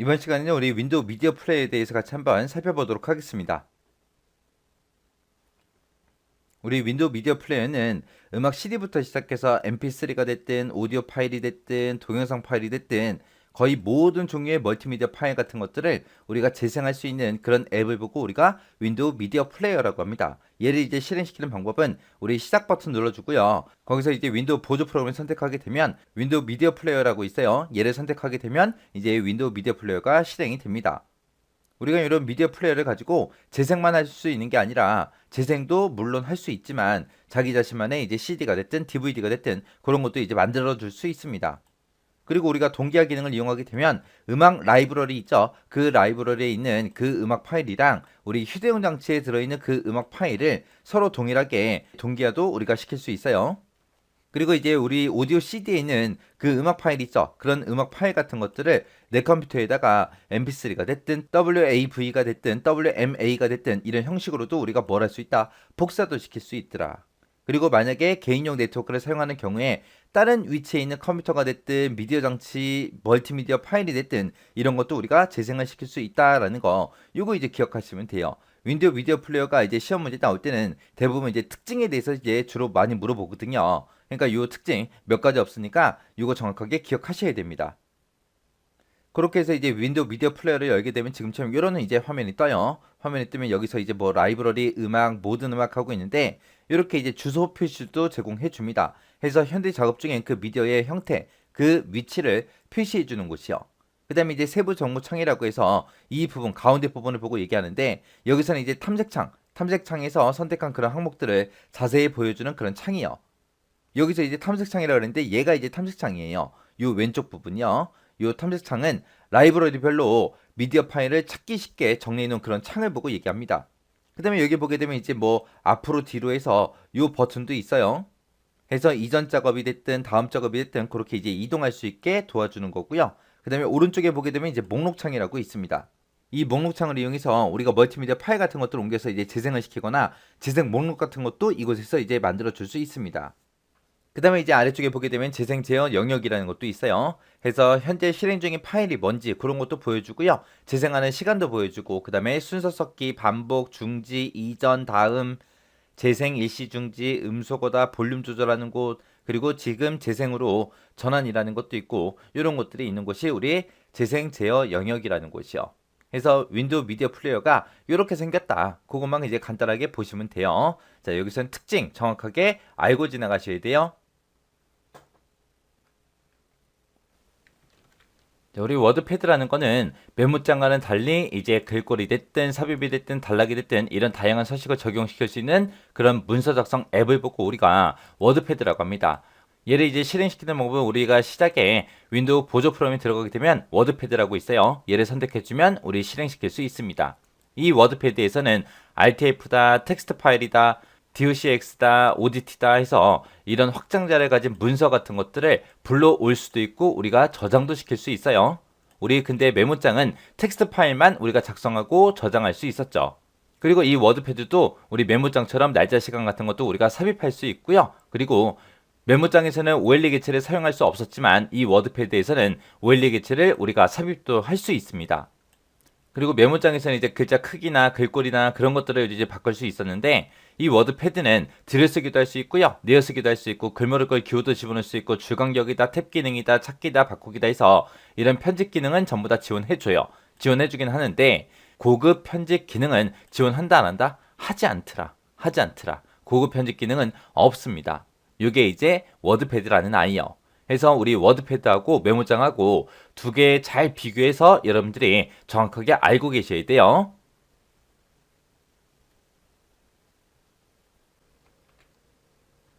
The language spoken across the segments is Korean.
이번 시간에는 우리 윈도우 미디어 플레이에 대해서 같이 한번 살펴보도록 하겠습니다. 우리 윈도우 미디어 플레이어는 음악 CD부터 시작해서 MP3가 됐든 오디오 파일이 됐든 동영상 파일이 됐든 거의 모든 종류의 멀티미디어 파일 같은 것들을 우리가 재생할 수 있는 그런 앱을 보고 우리가 윈도우 미디어 플레이어라고 합니다. 얘를 이제 실행시키는 방법은 우리 시작 버튼 눌러주고요. 거기서 이제 윈도우 보조 프로그램을 선택하게 되면 윈도우 미디어 플레이어라고 있어요. 얘를 선택하게 되면 이제 윈도우 미디어 플레이어가 실행이 됩니다. 우리가 이런 미디어 플레이어를 가지고 재생만 할 수 있는 게 아니라 재생도 물론 할 수 있지만 자기 자신만의 이제 CD가 됐든 DVD가 됐든 그런 것도 이제 만들어 줄 수 있습니다. 그리고 우리가 동기화 기능을 이용하게 되면 음악 라이브러리 있죠. 그 라이브러리에 있는 그 음악 파일이랑 우리 휴대용 장치에 들어있는 그 음악 파일을 서로 동일하게 동기화도 우리가 시킬 수 있어요. 그리고 이제 우리 오디오 CD에 있는 그 음악 파일 있죠. 그런 음악 파일 같은 것들을 내 컴퓨터에다가 MP3가 됐든 WAV가 됐든 WMA가 됐든 이런 형식으로도 우리가 뭘 할 수 있다. 복사도 시킬 수 있더라. 그리고 만약에 개인용 네트워크를 사용하는 경우에 다른 위치에 있는 컴퓨터가 됐든 미디어 장치, 멀티미디어 파일이 됐든 이런 것도 우리가 재생을 시킬 수 있다라는 거 요거 이제 기억하시면 돼요. 윈도우 미디어 플레이어가 이제 시험 문제 나올 때는 대부분 이제 특징에 대해서 이제 주로 많이 물어보거든요. 그러니까 요 특징 몇 가지 없으니까 요거 정확하게 기억하셔야 됩니다. 그렇게 해서 이제 윈도우 미디어 플레이어를 열게 되면 지금처럼 이런 이제 화면이 떠요. 화면이 뜨면 여기서 이제 뭐 라이브러리 음악 모든 음악 하고 있는데 이렇게 이제 주소 표시도 제공해 줍니다. 해서 현재 작업 중엔 그 미디어의 형태, 그 위치를 표시해 주는 곳이요. 그 다음에 이제 세부 정보 창이라고 해서 이 부분, 가운데 부분을 보고 얘기하는데 여기서는 이제 탐색창, 탐색창에서 선택한 그런 항목들을 자세히 보여주는 그런 창이요. 여기서 이제 탐색창이라고 그러는데 얘가 이제 탐색창이에요. 요 왼쪽 부분이요. 요 탐색창은 라이브러리별로 미디어 파일을 찾기 쉽게 정리해 놓은 그런 창을 보고 얘기합니다. 그 다음에 여기 보게 되면 이제 뭐 앞으로 뒤로 해서 요 버튼도 있어요. 해서 이전 작업이 됐든 다음 작업이 됐든 그렇게 이제 이동할 수 있게 도와주는 거고요. 그 다음에 오른쪽에 보게 되면 이제 목록창이라고 있습니다. 이 목록창을 이용해서 우리가 멀티미디어 파일 같은 것들을 옮겨서 이제 재생을 시키거나 재생 목록 같은 것도 이곳에서 이제 만들어 줄 수 있습니다. 그 다음에 이제 아래쪽에 보게 되면 재생 제어 영역이라는 것도 있어요. 해서 현재 실행 중인 파일이 뭔지 그런 것도 보여주고요. 재생하는 시간도 보여주고 그 다음에 순서 섞기, 반복, 중지, 이전, 다음, 재생, 일시 중지, 음소거다, 볼륨 조절하는 곳 그리고 지금 재생으로 전환이라는 것도 있고 이런 것들이 있는 곳이 우리 재생 제어 영역이라는 곳이요. 그래서 윈도우 미디어 플레이어가 이렇게 생겼다. 그것만 이제 간단하게 보시면 돼요. 자, 여기서는 특징 정확하게 알고 지나가셔야 돼요. 우리 워드패드라는 거는 메모장과는 달리 이제 글꼴이 됐든 삽입이 됐든 단락이 됐든 이런 다양한 서식을 적용시킬 수 있는 그런 문서 작성 앱을 보고 우리가 워드패드라고 합니다. 얘를 이제 실행시키는 방법은 우리가 시작에 윈도우 보조 프로그램이 들어가게 되면 워드패드라고 있어요. 얘를 선택해주면 우리 실행시킬 수 있습니다. 이 워드패드에서는 RTF다, 텍스트 파일이다, docx다, odt다 해서 이런 확장자를 가진 문서 같은 것들을 불러올 수도 있고 우리가 저장도 시킬 수 있어요. 우리 근데 메모장은 텍스트 파일만 우리가 작성하고 저장할 수 있었죠. 그리고 이 워드패드도 우리 메모장처럼 날짜 시간 같은 것도 우리가 삽입할 수 있고요. 그리고 메모장에서는 OLE 개체를 사용할 수 없었지만 이 워드패드에서는 OLE 개체를 우리가 삽입도 할 수 있습니다. 그리고 메모장에서는 이제 글자 크기나 글꼴이나 그런 것들을 이제 바꿀 수 있었는데 이 워드패드는 들여쓰기도 할 수 있고요. 내어쓰기도 할 수 있고 글모를 걸 기호도 집어넣을 수 있고 줄간격이다, 탭 기능이다, 찾기다, 바꾸기다 해서 이런 편집 기능은 전부 다 지원해줘요. 지원해주긴 하는데 고급 편집 기능은 지원한다 안 한다? 하지 않더라. 하지 않더라. 고급 편집 기능은 없습니다. 이게 이제 워드패드라는 아이요. 해서 우리 워드패드하고 메모장하고 두 개 잘 비교해서 여러분들이 정확하게 알고 계셔야 돼요.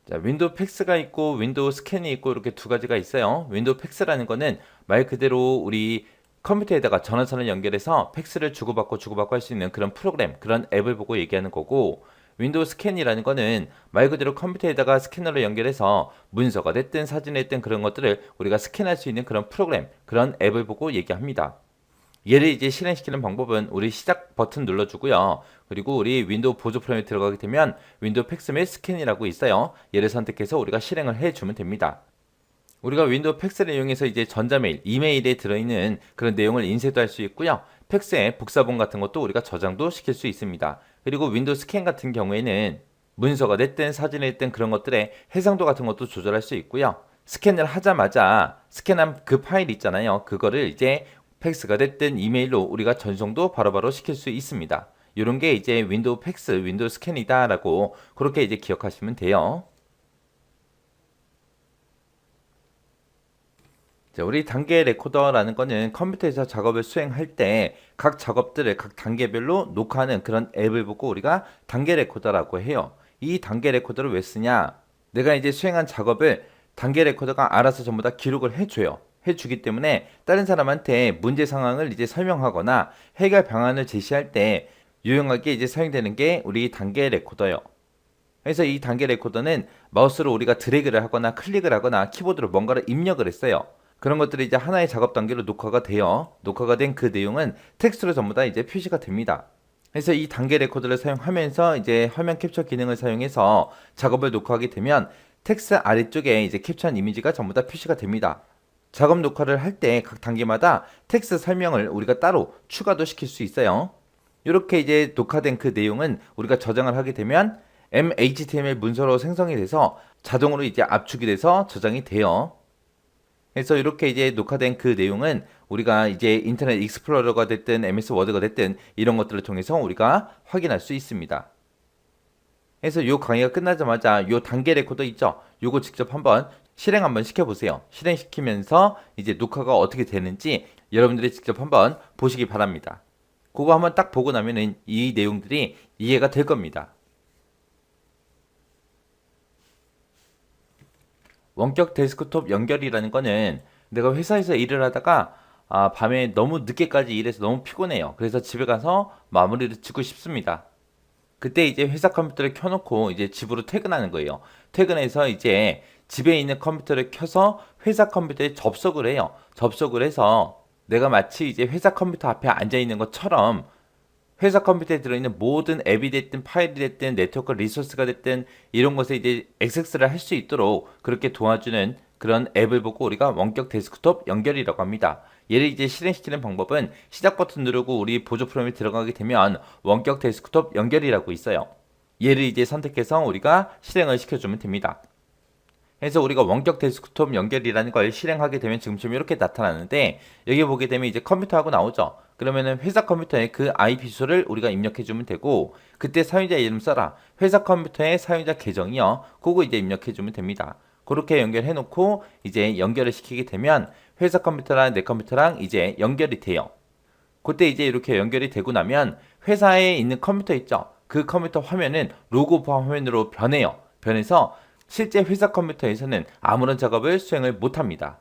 자, 윈도우 팩스가 있고 윈도우 스캔이 있고 이렇게 두 가지가 있어요. 윈도우 팩스라는 거는 말 그대로 우리 컴퓨터에다가 전화선을 연결해서 팩스를 주고받고 주고받고 할 수 있는 그런 프로그램, 그런 앱을 보고 얘기하는 거고 윈도우 스캔이라는 거는 말 그대로 컴퓨터에다가 스캐너를 연결해서 문서가 됐든 사진이 됐든 그런 것들을 우리가 스캔할 수 있는 그런 프로그램, 그런 앱을 보고 얘기합니다. 얘를 이제 실행시키는 방법은 우리 시작 버튼 눌러주고요. 그리고 우리 윈도우 보조 프로그램에 들어가게 되면 윈도우 팩스 및 스캔이라고 있어요. 얘를 선택해서 우리가 실행을 해주면 됩니다. 우리가 윈도우 팩스를 이용해서 이제 전자메일, 이메일에 들어있는 그런 내용을 인쇄도 할 수 있고요. 팩스에 복사본 같은 것도 우리가 저장도 시킬 수 있습니다. 그리고 윈도우 스캔 같은 경우에는 문서가 됐든 사진이 됐든 그런 것들의 해상도 같은 것도 조절할 수 있고요. 스캔을 하자마자 스캔한 그 파일 있잖아요. 그거를 이제 팩스가 됐든 이메일로 우리가 전송도 바로바로 시킬 수 있습니다. 이런 게 이제 윈도우 팩스, 윈도우 스캔이다라고 그렇게 이제 기억하시면 돼요. 자, 우리 단계 레코더라는 거는 컴퓨터에서 작업을 수행할 때 각 작업들을 각 단계별로 녹화하는 그런 앱을 보고 우리가 단계 레코더라고 해요. 이 단계 레코더를 왜 쓰냐? 내가 이제 수행한 작업을 단계 레코더가 알아서 전부 다 기록을 해줘요. 해주기 때문에 다른 사람한테 문제 상황을 이제 설명하거나 해결 방안을 제시할 때 유용하게 이제 사용되는 게 우리 단계 레코더요. 그래서 이 단계 레코더는 마우스로 우리가 드래그를 하거나 클릭을 하거나 키보드로 뭔가를 입력을 했어요. 그런 것들이 이제 하나의 작업 단계로 녹화가 돼요. 녹화가 된 그 내용은 텍스트로 전부 다 이제 표시가 됩니다. 그래서 이 단계 레코더를 사용하면서 이제 화면 캡처 기능을 사용해서 작업을 녹화하게 되면 텍스트 아래쪽에 이제 캡처한 이미지가 전부 다 표시가 됩니다. 작업 녹화를 할 때 각 단계마다 텍스트 설명을 우리가 따로 추가도 시킬 수 있어요. 이렇게 이제 녹화된 그 내용은 우리가 저장을 하게 되면 MHTML 문서로 생성이 돼서 자동으로 이제 압축이 돼서 저장이 돼요. 그래서 이렇게 이제 녹화된 그 내용은 우리가 이제 인터넷 익스플로러가 됐든 MS 워드가 됐든 이런 것들을 통해서 우리가 확인할 수 있습니다. 그래서 요 강의가 끝나자마자 요 단계 레코더 있죠? 요거 직접 한번 실행 한번 시켜보세요. 실행시키면서 이제 녹화가 어떻게 되는지 여러분들이 직접 한번 보시기 바랍니다. 그거 한번 딱 보고 나면은 이 내용들이 이해가 될 겁니다. 원격 데스크톱 연결이라는 거는 내가 회사에서 일을 하다가 아, 밤에 너무 늦게까지 일해서 너무 피곤해요. 그래서 집에 가서 마무리를 짓고 싶습니다. 그때 이제 회사 컴퓨터를 켜놓고 이제 집으로 퇴근하는 거예요. 퇴근해서 이제 집에 있는 컴퓨터를 켜서 회사 컴퓨터에 접속을 해요. 접속을 해서 내가 마치 이제 회사 컴퓨터 앞에 앉아 있는 것처럼 회사 컴퓨터에 들어있는 모든 앱이 됐든 파일이 됐든 네트워크 리소스가 됐든 이런 것에 이제 액세스를 할 수 있도록 그렇게 도와주는 그런 앱을 보고 우리가 원격 데스크톱 연결이라고 합니다. 얘를 이제 실행시키는 방법은 시작 버튼 누르고 우리 보조 프로그램이 들어가게 되면 원격 데스크톱 연결이라고 있어요. 얘를 이제 선택해서 우리가 실행을 시켜주면 됩니다. 그래서 우리가 원격 데스크톱 연결이라는 걸 실행하게 되면 지금처럼 이렇게 나타나는데 여기 보게 되면 이제 컴퓨터하고 나오죠. 그러면은 회사 컴퓨터에 그 IP 주소를 우리가 입력해 주면 되고 그때 사용자 이름 써라. 회사 컴퓨터의 사용자 계정이요. 그거 이제 입력해 주면 됩니다. 그렇게 연결해 놓고 이제 연결을 시키게 되면 회사 컴퓨터랑 내 컴퓨터랑 이제 연결이 돼요. 그때 이제 이렇게 연결이 되고 나면 회사에 있는 컴퓨터 있죠. 그 컴퓨터 화면은 로고화 화면으로 변해요. 변해서 실제 회사 컴퓨터에서는 아무런 작업을 수행을 못 합니다.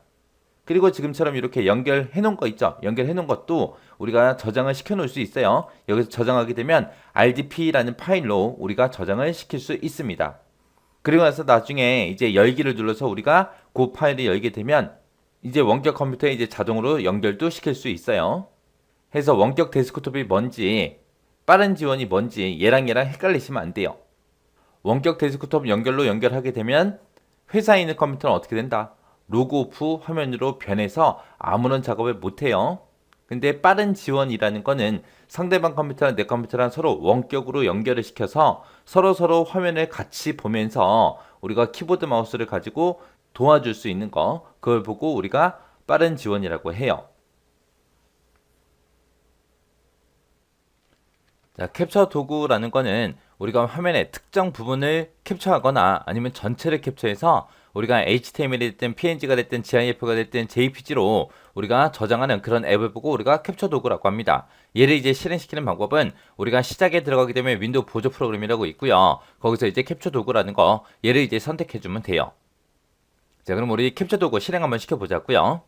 그리고 지금처럼 이렇게 연결해 놓은 거 있죠. 연결해 놓은 것도 우리가 저장을 시켜 놓을 수 있어요. 여기서 저장하게 되면 RDP라는 파일로 우리가 저장을 시킬 수 있습니다. 그리고 나서 나중에 이제 열기를 눌러서 우리가 그 파일을 열게 되면 이제 원격 컴퓨터에 이제 자동으로 연결도 시킬 수 있어요. 해서 원격 데스크톱이 뭔지 빠른 지원이 뭔지 얘랑 얘랑 헷갈리시면 안 돼요. 원격 데스크톱 연결로 연결하게 되면 회사에 있는 컴퓨터는 어떻게 된다? 로그 오프 화면으로 변해서 아무런 작업을 못해요. 근데 빠른 지원이라는 거는 상대방 컴퓨터랑 내 컴퓨터랑 서로 원격으로 연결을 시켜서 서로 서로 화면을 같이 보면서 우리가 키보드 마우스를 가지고 도와줄 수 있는 거 그걸 보고 우리가 빠른 지원이라고 해요. 자, 캡처 도구라는 거는 우리가 화면의 특정 부분을 캡처하거나 아니면 전체를 캡처해서 우리가 HTML이 됐든 PNG가 됐든 GIF가 됐든 JPG로 우리가 저장하는 그런 앱을 보고 우리가 캡처 도구라고 합니다. 얘를 이제 실행시키는 방법은 우리가 시작에 들어가게 되면 윈도우 보조 프로그램이라고 있고요. 거기서 이제 캡처 도구라는 거 얘를 이제 선택해 주면 돼요. 자, 그럼 우리 캡처 도구 실행 한번 시켜 보자고요.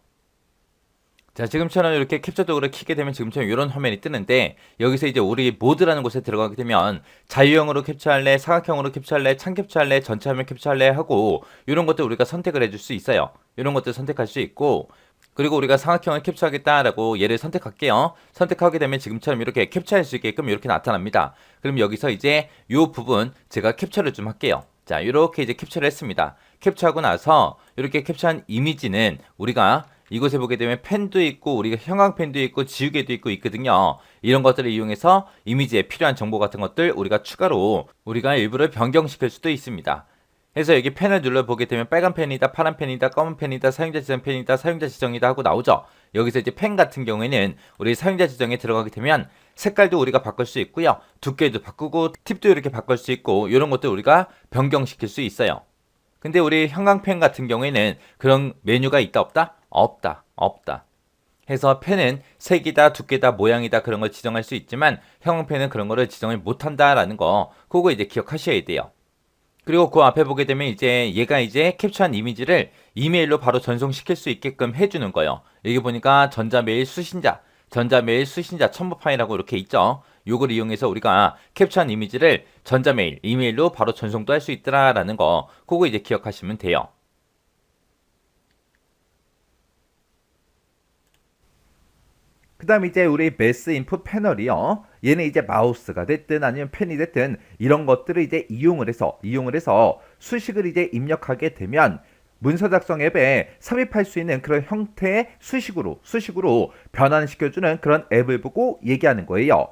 자, 지금처럼 이렇게 캡처 도구를 키게 되면 지금처럼 이런 화면이 뜨는데 여기서 이제 우리 모드라는 곳에 들어가게 되면 자유형으로 캡처할래, 사각형으로 캡처할래, 창 캡처할래, 전체 화면 캡처할래 하고 이런 것들 우리가 선택을 해줄 수 있어요. 이런 것들 선택할 수 있고 그리고 우리가 사각형을 캡처하겠다라고 얘를 선택할게요. 선택하게 되면 지금처럼 이렇게 캡처할 수 있게끔 이렇게 나타납니다. 그럼 여기서 이제 이 부분 제가 캡처를 좀 할게요. 자, 이렇게 이제 캡처를 했습니다. 캡처하고 나서 이렇게 캡처한 이미지는 우리가 이곳에 보게 되면 펜도 있고 우리가 형광펜도 있고 지우개도 있고 있거든요. 이런 것들을 이용해서 이미지에 필요한 정보 같은 것들 우리가 추가로 우리가 일부러 변경시킬 수도 있습니다. 그래서 여기 펜을 눌러보게 되면 빨간 펜이다, 파란 펜이다, 검은 펜이다, 사용자 지정 펜이다, 사용자 지정이다 하고 나오죠. 여기서 이제 펜 같은 경우에는 우리 사용자 지정에 들어가게 되면 색깔도 우리가 바꿀 수 있고요. 두께도 바꾸고 팁도 이렇게 바꿀 수 있고 이런 것들 우리가 변경시킬 수 있어요. 근데 우리 형광펜 같은 경우에는 그런 메뉴가 있다 없다? 없다. 없다. 해서 펜은 색이다, 두께다, 모양이다 그런 걸 지정할 수 있지만 형광펜은 그런 거를 지정을 못한다라는 거 그거 이제 기억하셔야 돼요. 그리고 그 앞에 보게 되면 이제 얘가 이제 캡처한 이미지를 이메일로 바로 전송시킬 수 있게끔 해주는 거예요. 여기 보니까 전자메일 수신자, 전자메일 수신자 첨부 파일하고 이렇게 있죠. 요걸 이용해서 우리가 캡처한 이미지를 전자메일, 이메일로 바로 전송도 할 수 있더라라는 거 그거 이제 기억하시면 돼요. 그 다음 이제 우리 매스 인풋 패널이요. 얘는 이제 마우스가 됐든 아니면 펜이 됐든 이런 것들을 이제 이용을 해서 이용을 해서 수식을 이제 입력하게 되면 문서 작성 앱에 삽입할 수 있는 그런 형태의 수식으로 수식으로 변환시켜주는 그런 앱을 보고 얘기하는 거예요.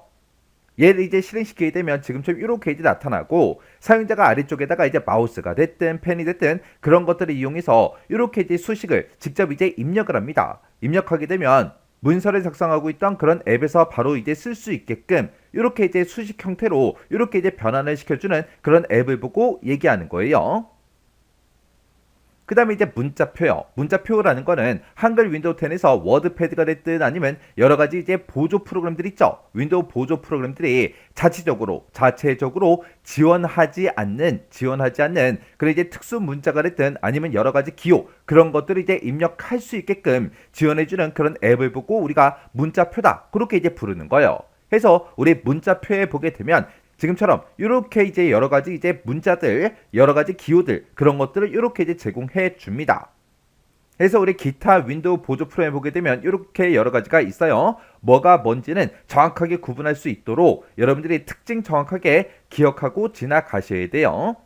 얘를 이제 실행시키게 되면 지금처럼 이렇게 이제 나타나고 사용자가 아래쪽에다가 이제 마우스가 됐든 펜이 됐든 그런 것들을 이용해서 이렇게 이제 수식을 직접 이제 입력을 합니다. 입력하게 되면 문서를 작성하고 있던 그런 앱에서 바로 이제 쓸 수 있게끔 이렇게 이제 수식 형태로 이렇게 이제 변환을 시켜주는 그런 앱을 보고 얘기하는 거예요. 그 다음에 이제 문자표요. 문자표라는 거는 한글 윈도우 10에서 워드패드가 됐든 아니면 여러 가지 이제 보조 프로그램들 있죠. 윈도우 보조 프로그램들이 자체적으로, 자체적으로 지원하지 않는, 지원하지 않는 그런 이제 특수 문자가 됐든 아니면 여러 가지 기호, 그런 것들을 이제 입력할 수 있게끔 지원해주는 그런 앱을 보고 우리가 문자표다. 그렇게 이제 부르는 거예요. 해서 우리 문자표에 보게 되면 지금처럼 이렇게 이제 여러 가지 이제 문자들, 여러 가지 기호들 그런 것들을 이렇게 이제 제공해 줍니다. 그래서 우리 기타 윈도우 보조 프로그램 보게 되면 이렇게 여러 가지가 있어요. 뭐가 뭔지는 정확하게 구분할 수 있도록 여러분들이 특징 정확하게 기억하고 지나가셔야 돼요.